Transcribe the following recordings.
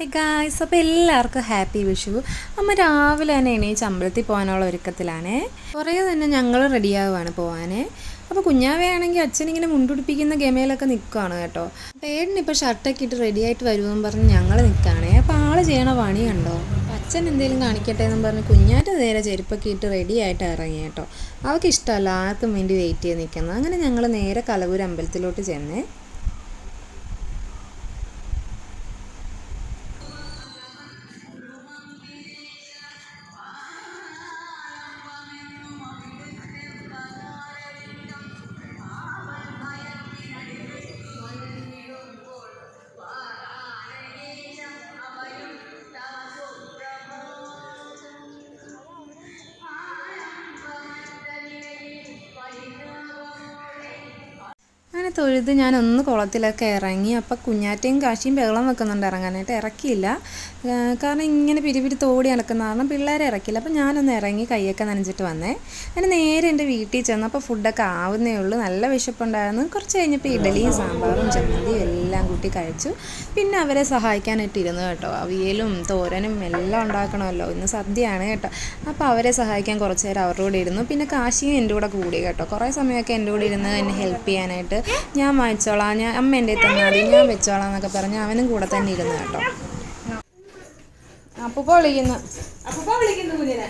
Hey guys അപ്പോൾ എല്ലാവർക്കും happy Vishu. അമ്മ രാവിലെ തന്നെ എണീച്ച് അമ്പലത്തിൽ പോകാനുള്ള ഒരുക്കത്തിലാണേ. കുറേ തന്നെ ഞങ്ങൾ റെഡിയാവുകയാണ് പോകാനേ അപ്പോൾ കുഞ്ഞാവയാണെങ്കിൽ അച്ഛനിങ്ങനെ മുണ്ടുപിടിപ്പിക്കുന്ന ഗമയിലൊക്കെ നിൽക്കുകയാണ് കേട്ടോ. പേടിനിപ്പോൾ ഷർട്ടൊക്കെ ഇട്ട് റെഡിയായിട്ട് വരുമെന്ന് പറഞ്ഞ് ഞങ്ങൾ നിൽക്കുകയാണേ അപ്പോൾ ആൾ ചെയ്യണ പണി കണ്ടോ? അച്ഛൻ എന്തെങ്കിലും കാണിക്കട്ടെ എന്നും പറഞ്ഞ് കുഞ്ഞാറ്റ നേരെ ചെരുപ്പൊക്കെ ഇട്ട് റെഡി ആയിട്ട് ഇറങ്ങി കേട്ടോ. അവൾക്ക് ഇഷ്ടമല്ല ആർക്കും വേണ്ടി വെയിറ്റ് ചെയ്ത് നിൽക്കുന്നത് അങ്ങനെ ഞങ്ങൾ നേരെ കലവൂർ അമ്പലത്തിലോട്ട് ചെന്നേ തൊഴുത് ഞാൻ ഒന്ന് കുളത്തിലൊക്കെ ഇറങ്ങി അപ്പോൾ കുഞ്ഞാറ്റയും കാശിയും ബഹളം വെക്കുന്നുണ്ട് ഇറങ്ങാനായിട്ട്. ഇറക്കിയില്ല. കാരണം ഇങ്ങനെ പിരിപിരി തോടി നടക്കുന്ന കാരണം പിള്ളേരെ ഇറക്കില്ല അപ്പോൾ ഞാനൊന്ന് ഇറങ്ങി കൈയൊക്കെ നനഞ്ഞിട്ട് വന്നേ. അങ്ങനെ നേരെ എന്റെ വീട്ടിൽ ചെന്ന് അപ്പോൾ ഫുഡൊക്കെ ആവുന്നേ ഉള്ളൂ. നല്ല വിശപ്പുണ്ടായിരുന്നു. കുറച്ച് കഴിഞ്ഞപ്പോൾ ഇഡലിയും സാമ്പാറും ചമ്മന്തിയും എല്ലാം കൂട്ടി കഴിച്ചു. പിന്നെ അവരെ സഹായിക്കാനായിട്ട് ഇരുന്നു കേട്ടോ. അവിയലും തോരനും എല്ലാം ഉണ്ടാക്കണമല്ലോ. ഇന്ന് സദ്യയാണ് കേട്ടോ. അപ്പോൾ അവരെ സഹായിക്കാൻ കുറച്ച് നേരം അവരുടെ കൂടെ ഇരുന്നു. പിന്നെ കാശിയും എന്റെ കൂടെ കൂടി കേട്ടോ. കുറേ സമയമൊക്കെ എന്റെ കൂടെ ഇരുന്ന് എന്നെ ഹെൽപ്പ് ചെയ്യാനായിട്ട് ഞാൻ വാങ്ങിച്ചോളാം. ഞാൻ അമ്മ എന്റെ തന്നെ ഞാൻ വെച്ചോളാം എന്നൊക്കെ പറഞ്ഞ് അവനും കൂടെ തന്നെ ഇരുന്നു കേട്ടോ. അപ്പൂപ്പ വിളിക്കുന്നു. അപ്പൂപ്പ വിളിക്കുന്നു കുഞ്ഞിനെ.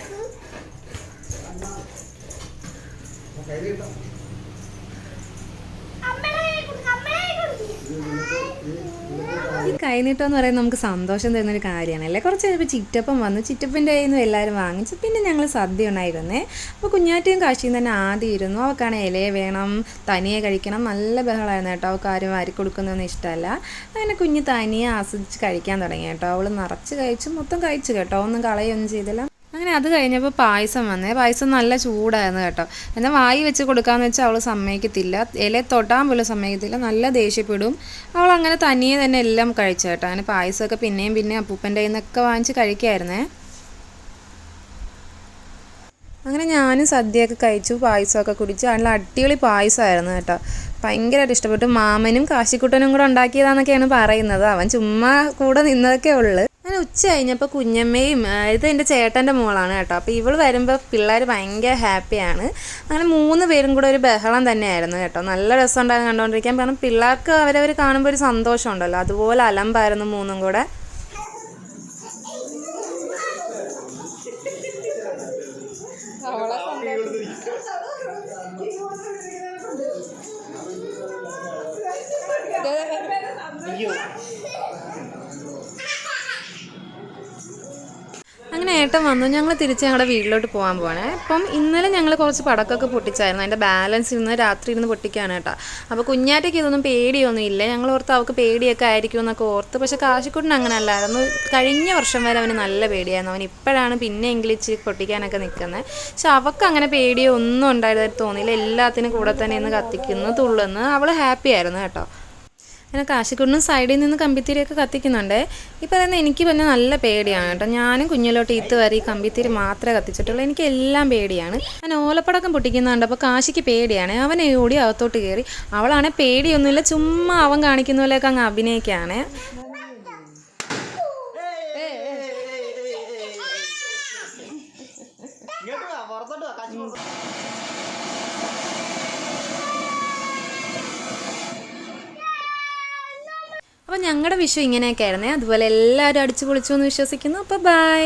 കൈനീട്ടം എന്ന് പറയുന്നത് നമുക്ക് സന്തോഷം തരുന്ന ഒരു കാര്യമാണ്. അല്ലേ? കുറച്ച് കഴിഞ്ഞപ്പോൾ ചിറ്റപ്പം വന്നു. ചിറ്റപ്പന്റെ കയ്യിൽ നിന്ന് എല്ലാവരും വാങ്ങിച്ചു. പിന്നെ ഞങ്ങൾ സദ്യ ഉണ്ടായിരുന്നേ. അപ്പോൾ കുഞ്ഞാറ്റയും കാശിയും തന്നെ ആദ്യം ഇരുന്നു. അവൾക്കാണ് ഇലയെ വേണം തനിയെ കഴിക്കണം. നല്ല ബഹളമായിരുന്നു കേട്ടോ. അവൾക്ക് ആരും വാരി കൊടുക്കുന്നൊന്നും ഇഷ്ടമല്ല. അങ്ങനെ കുഞ്ഞ് തനിയെ ആസ്വദിച്ച് കഴിക്കാൻ തുടങ്ങി കേട്ടോ. അവൾ നിറച്ച് കഴിച്ചു. മൊത്തം കഴിച്ചു കേട്ടോ. ഒന്നും കളയൊന്നും ചെയ്തില്ല. അങ്ങനെ അത് കഴിഞ്ഞപ്പോൾ പായസം വന്നേ. പായസം നല്ല ചൂടായിരുന്നു കേട്ടോ. എന്നാൽ വായി വെച്ച് കൊടുക്കാന്ന് വെച്ചാൽ അവൾ സമ്മതിക്കത്തില്ല. ഇല തൊട്ടാൻ പോലും സമ്മതിക്കത്തില്ല. നല്ല ദേഷ്യപ്പെടും. അവൾ അങ്ങനെ തനിയെ തന്നെ എല്ലാം കഴിച്ചു കേട്ടോ. അങ്ങനെ പായസമൊക്കെ പിന്നെയും പിന്നെയും അപ്പൂപ്പന്റെ കയ്യിൽ നിന്നൊക്കെ വാങ്ങിച്ച് കഴിക്കായിരുന്നേ. അങ്ങനെ ഞാനും സദ്യയൊക്കെ കഴിച്ചു പായസമൊക്കെ കുടിച്ചു. നല്ല അടിപൊളി പായസമായിരുന്നു കേട്ടോ. ഭയങ്കരമായിട്ട് ഇഷ്ടപ്പെട്ടു. മാമനും കാശിക്കുട്ടനും കൂടെ ഉണ്ടാക്കിയതാണെന്നൊക്കെയാണ് പറയുന്നത്. അവൻ ചുമ്മാ കൂടെ നിന്നതൊക്കെ ഉള്ളു. അങ്ങനെ ഉച്ച കഴിഞ്ഞപ്പോൾ കുഞ്ഞമ്മയും ഇത് എന്റെ ചേട്ടന്റെ മോളാണ് കേട്ടോ. അപ്പോൾ ഇവൾ വരുമ്പോൾ പിള്ളേർ ഭയങ്കര ഹാപ്പിയാണ് അങ്ങനെ മൂന്ന് പേരും കൂടെ ഒരു ബഹളം തന്നെയായിരുന്നു കേട്ടോ. നല്ല രസം ഉണ്ടായിരുന്നു കണ്ടുകൊണ്ടിരിക്കാൻ കാരണം പിള്ളേർക്ക് അവരവർ കാണുമ്പോൾ ഒരു സന്തോഷം ഉണ്ടല്ലോ അതുപോലെ അലമ്പായിരുന്നു മൂന്നും കൂടെ. അങ്ങനെ ഏട്ടൻ വന്നു. ഞങ്ങൾ തിരിച്ച് ഞങ്ങളുടെ വീട്ടിലോട്ട് പോകാൻ പോകണേ അപ്പം ഇന്നലെ ഞങ്ങൾ കുറച്ച് പടക്കമൊക്കെ പൊട്ടിച്ചായിരുന്നു. അതിന്റെ ബാലൻസ് ഇരുന്ന് രാത്രി ഇരുന്ന് പൊട്ടിക്കാണ് കേട്ടോ. അപ്പോൾ കുഞ്ഞാറ്റയ്ക്ക് ഇതൊന്നും പേടിയൊന്നും ഇല്ല. ഞങ്ങൾ ഓർത്ത് അവൾക്ക് പേടിയൊക്കെ ആയിരിക്കും എന്നൊക്കെ ഓർത്ത്. പക്ഷെ കാശിക്കുട്ടിന് അങ്ങനെ അല്ലായിരുന്നു കഴിഞ്ഞ വർഷം വരെ അവന് നല്ല പേടിയായിരുന്നു. അവൻ ഇപ്പോഴാണ് പിന്നെ ഇംഗ്ലീഷ് പൊട്ടിക്കാനൊക്കെ നിൽക്കുന്നത് പക്ഷെ അവൾക്ക് അങ്ങനെ പേടിയോ ഒന്നും ഉണ്ടായതായിട്ട് തോന്നിയില്ല. എല്ലാത്തിനും കൂടെ തന്നെ ഇന്ന് കത്തിക്കുന്നു തുള്ളുന്നു. അവൾ ഹാപ്പി ആയിരുന്നു കേട്ടോ. അങ്ങനെ കാശിക്കുട്ടനും സൈഡിൽ നിന്ന് കമ്പിത്തിരിയൊക്കെ കത്തിക്കുന്നുണ്ട്. ഈ പറയുന്ന എനിക്ക് പിന്നെ നല്ല പേടിയാണ് കേട്ടോ. ഞാനും കുഞ്ഞിലോട്ട് ഈത്ത് വരെ ഈ കമ്പിത്തിരി മാത്രമേ കത്തിച്ചിട്ടുള്ളൂ. എനിക്ക് എല്ലാം പേടിയാണ്. ഞാൻ ഓലപ്പടക്കം പൊട്ടിക്കുന്നുണ്ട്. അപ്പോൾ കാശിക്ക് പേടിയാണ്. അവനെ ഓടി അകത്തോട്ട് കയറി. അവളാണെ പേടിയൊന്നുമില്ല. ചുമ്മാ അവൻ കാണിക്കുന്ന പോലെയൊക്കെ അങ്ങ് അഭിനയിക്കുകയാണ്. ഇങ്ങോട്ട് വാ പുറത്തോട്ട് വാ. കാശി പുറത്തോട്ട് വാ. അപ്പോൾ ഞങ്ങളുടെ വിഷു ഇങ്ങനെയൊക്കെ ആയിരുന്നേ. അതുപോലെ എല്ലാവരും അടിച്ചു പൊളിച്ചു എന്ന് വിശ്വസിക്കുന്നു. അപ്പോൾ ബൈ